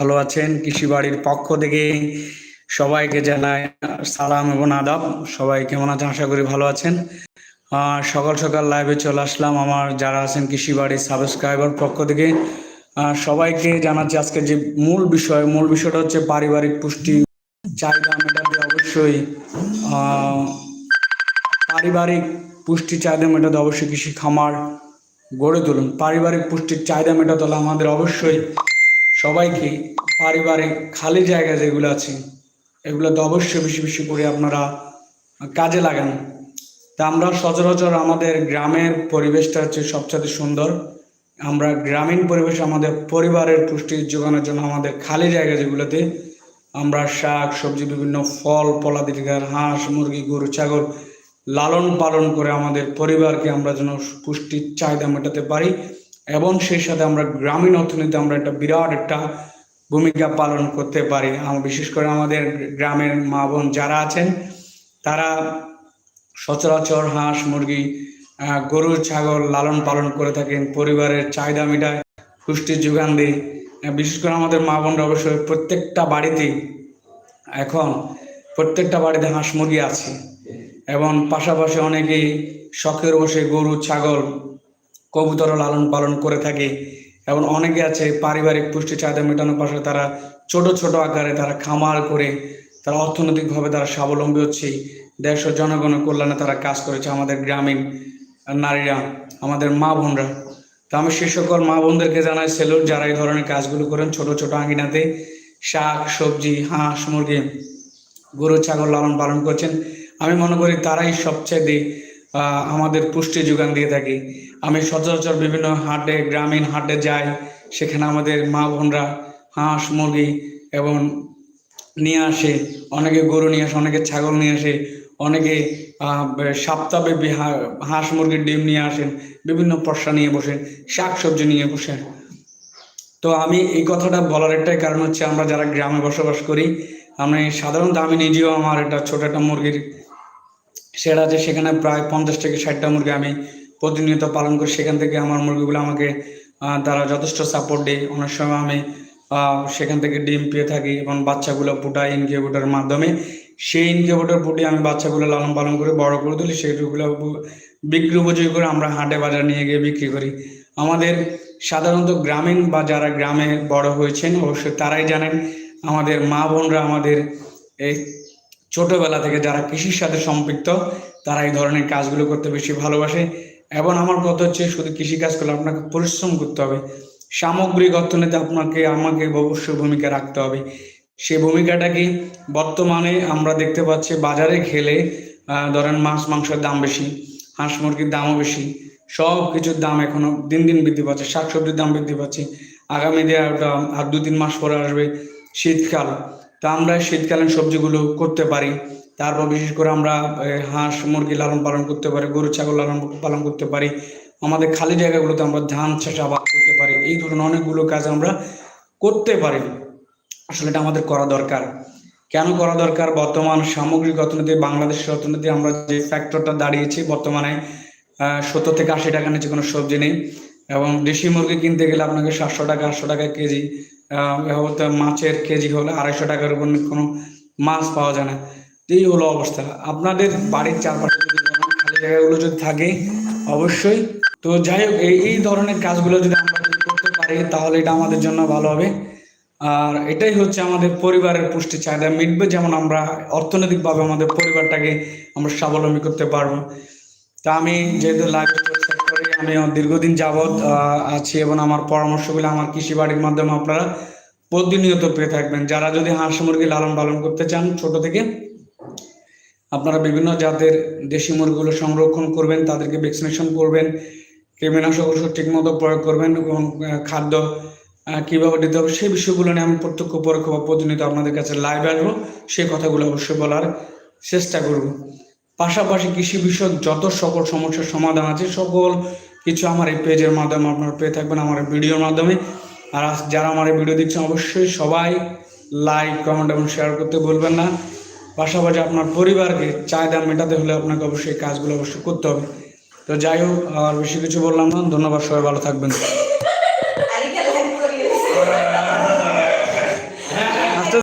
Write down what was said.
ভালো আছেন কৃষি বাড়ির পক্ষ থেকে সবাইকে জানাই সালাম এবং আদাব। সবাই কেমন আছেন? আশা করি ভালো আছেন। সকাল সকাল লাইভে চলে আসলাম আমার যারা আছেন কৃষি বাড়ির সাবস্ক্রাইবার পক্ষ থেকে। সবাইকে জানাচ্ছি আজকে যে মূল বিষয়, মূল বিষয়টা হচ্ছে পারিবারিক পুষ্টি। চাহিদা মেটাতে অবশ্যই পারিবারিক পুষ্টি চাহিদা মেটাতে অবশ্যই কৃষি খামার গড়ে তুলুন। পারিবারিক পুষ্টির চাহিদা মেটাতে হলে আমাদের অবশ্যই সবাইকে পারিবারিক খালি জায়গা যেগুলো আছে এগুলোতে অবশ্যই বেশি বেশি করে আপনারা কাজে লাগান। তা আমরা সচরাচর আমাদের গ্রামের পরিবেশটা হচ্ছে সবচেয়ে সুন্দর। আমরা গ্রামীণ পরিবেশ আমাদের পরিবারের পুষ্টি যোগানোর জন্য আমাদের খালি জায়গা যেগুলোতে আমরা শাক সবজি বিভিন্ন ফল গাছ, হাঁস মুরগি গরু ছাগল লালন পালন করে আমাদের পরিবারকে আমরা যেন পুষ্টির চাহিদা মেটাতে পারি। এবং সেই সাথে আমরা গ্রামীণ অর্থনীতিতে আমরা একটা বিরাট একটা ভূমিকা পালন করতে পারি। বিশেষ করে আমাদের গ্রামের মা বোন যারা আছেন, তারা সচরাচর হাঁস, মুরগি গরু, ছাগল লালন পালন করে থাকেন, পরিবারের চাহিদা মেটায়, পুষ্টির যোগান দিই বিশেষ করে আমাদের মা বোনরা অবশ্যই প্রত্যেকটা বাড়িতেই এখন প্রত্যেকটা বাড়িতে হাঁস, মুরগি আছে। এবং পাশাপাশি অনেকেই শখের বসে গরু, ছাগল কবুতর লালন পালন করে থাকে এবং অনেকে আছে পারিবারিক পুষ্টি চাহিদা মেটানোর পাশে তারা ছোট ছোট আকারে তারা খামার করে তারা অর্থনৈতিকভাবে তারা স্বাবলম্বী হচ্ছে। দেশ ও জনগণের কল্যাণে তারা কাজ করেছে আমাদের গ্রামীণ নারীরা, আমাদের মা বোনরা। তো আমি সে সকল মা বোনদেরকে জানাই, সেলুট যারা এই ধরনের কাজগুলো করেন, ছোট ছোট আঙিনাতে শাক, সবজি, হাঁস, মুরগি, গরু, ছাগল লালন পালন করছেন। আমি মনে করি তারাই সবচেয়ে আমাদের পুষ্টি যোগান দিয়ে থাকি। আমি সচরাচর বিভিন্ন হাটে, গ্রামীণ হাটে যাই। সেখানে আমাদের মা বোনরা হাঁস, মুরগি এবং নিয়ে আসে। অনেকে গরু নিয়ে আসে, অনেকে ছাগল নিয়ে আসে। অনেকে সপ্তাহব্যাপী হাঁস, মুরগির ডিম নিয়ে আসেন। বিভিন্ন পশা নিয়ে বসেন শাক সবজি নিয়ে বসেন। তো আমি এই কথাটা বলার একটাই কারণ হচ্ছে আমরা যারা গ্রামে বসবাস করি, আমি সাধারণত আমি নিজেও আমার একটা ছোট একটা মুরগির সেটা যে সেখানে প্রায় পঞ্চাশ থেকে ষাটটা মুরগি আমি প্রতিনিয়ত পালন করি, সেখান থেকে আমার মুরগিগুলো আমাকে তারা যথেষ্ট সাপোর্ট দেয়। অনেক সময় আমি সেখান থেকে ডিম পেয়ে থাকি এবং বাচ্চাগুলো ফুটাই ইনকিউবেটরের মাধ্যমে। সেই ইনকিউবেটর ফুটিয়ে আমি বাচ্চাগুলো লালন পালন করে, বড় করে তুলি সেইগুলো বু- বিক্রি উপযোগী করে আমরা হাটে বাজার নিয়ে গিয়ে বিক্রি করি। আমাদের সাধারণত গ্রামীণ বা যারা গ্রামে বড় হয়েছেন, অবশ্যই তারাই জানেন, আমাদের মা বোনরা আমাদের এই ছোটবেলা থেকে যারা কৃষির সাথে সম্পৃক্ত, তারা এই ধরনের কাজগুলো করতে বেশি ভালোবাসে। এবং আমার কথা হচ্ছে শুধু কৃষি কাজ করলে আপনাকে পরিশ্রম করতে হবে। সামগ্রিক অর্থনীতি আপনাকে, আমাকে অবশ্যই ভূমিকা রাখতে হবে। সেই ভূমিকাটাকে বর্তমানে আমরা দেখতে পাচ্ছি বাজারে খেলে ধরেন মাছ, মাংসের দাম বেশি, হাঁস মুরগির দামও বেশি সব কিছুর দাম এখনও দিন দিন বৃদ্ধি পাচ্ছে, শাকসবজির দাম বৃদ্ধি পাচ্ছে। আগামী আর- আর দু, তিন মাস পরে আসবে শীতকাল। তা আমরা শীতকালীন সবজিগুলো করতে পারি। তারপর বিশেষ করে আমরা হাঁস, মুরগি লালন পালন করতে পারি, গরু, ছাগল লালন পালন করতে পারি। আমাদের খালি জায়গাগুলোতে আমরা ধান চাষাবাদ করতে পারি। এই ধরনের অনেকগুলো কাজ আমরা করতে পারি। আসলে এটা আমাদের করা দরকার। কেন করা দরকার? বর্তমান সামগ্রিক অর্থনীতি, বাংলাদেশের অর্থনীতি, আমরা যে ফ্যাক্টরটা দাঁড়িয়েছি বর্তমানে সত্তর থেকে আশি টাকা নিচে কোনো সবজি নেই। এবং দেশি মুরগি কিনতে গেলে আপনাকে সাতশো টাকা, আটশো টাকা কেজি মাছের কেজি হলে আড়াইশো টাকার উপর কোনো মাছ পাওয়া যায় না। এই হলো অবস্থা। আপনাদের বাড়ির চারপাশে খালি জায়গাগুলো যদি থাকে, অবশ্যই। তো যাই হোক, এই ধরনের কাজগুলো যদি আমরা করতে পারি, তাহলে এটা আমাদের জন্য ভালো হবে। আর এটাই হচ্ছে আমাদের পরিবারের পুষ্টি চাহিদা। মিটবে যেমন আমরা অর্থনৈতিকভাবে আমাদের পরিবারটাকে আমরা স্বাবলম্বী করতে পারব। তা আমি যেহেতু সেক্টরে আমি দীর্ঘদিন যাবৎ আছি এবং আমার পরামর্শগুলো আমার কৃষি বাড়ির মাধ্যমে আপনারা প্রতিনিয়ত পেয়ে থাকবেন। যারা যদি হাঁস মুরগি লালন পালন করতে চান ছোট থেকে, আপনারা বিভিন্ন জাতের দেশি মুরগিগুলো সংরক্ষণ করবেন, তাদেরকে ভ্যাকসিনেশন করবেন, কীটনাশক ওষুধ ঠিকমতো প্রয়োগ করবেন এবং খাদ্য কীভাবে দিতে হবে সেই বিষয়গুলো নিয়ে আমি প্রত্যক্ষ পরোক্ষ বা প্রতিনিয়ত আপনাদের কাছে লাইভ আসব। সেই কথাগুলো অবশ্যই বলার চেষ্টা করব। পাশাপাশি কৃষি বিষয়ক যত সকল সমস্যার সমাধান আছে, সকল কিছু আমার এই পেজের মাধ্যমে আপনারা পেয়ে থাকবেন, আমার ভিডিওর মাধ্যমে। আর যারা আমার এই ভিডিও দেখছেন, অবশ্যই সবাই লাইক কমেন্ট এবং শেয়ার করতে বলবেন না। পাশাপাশি আপনার পরিবারকে চাহিদা মেটাতে হলে আপনাকে অবশ্যই কাজগুলো অবশ্যই করতে হবে। তো যাই হোক, আর বেশি কিছু বললাম না। ধন্যবাদ, সবাই ভালো থাকবেন।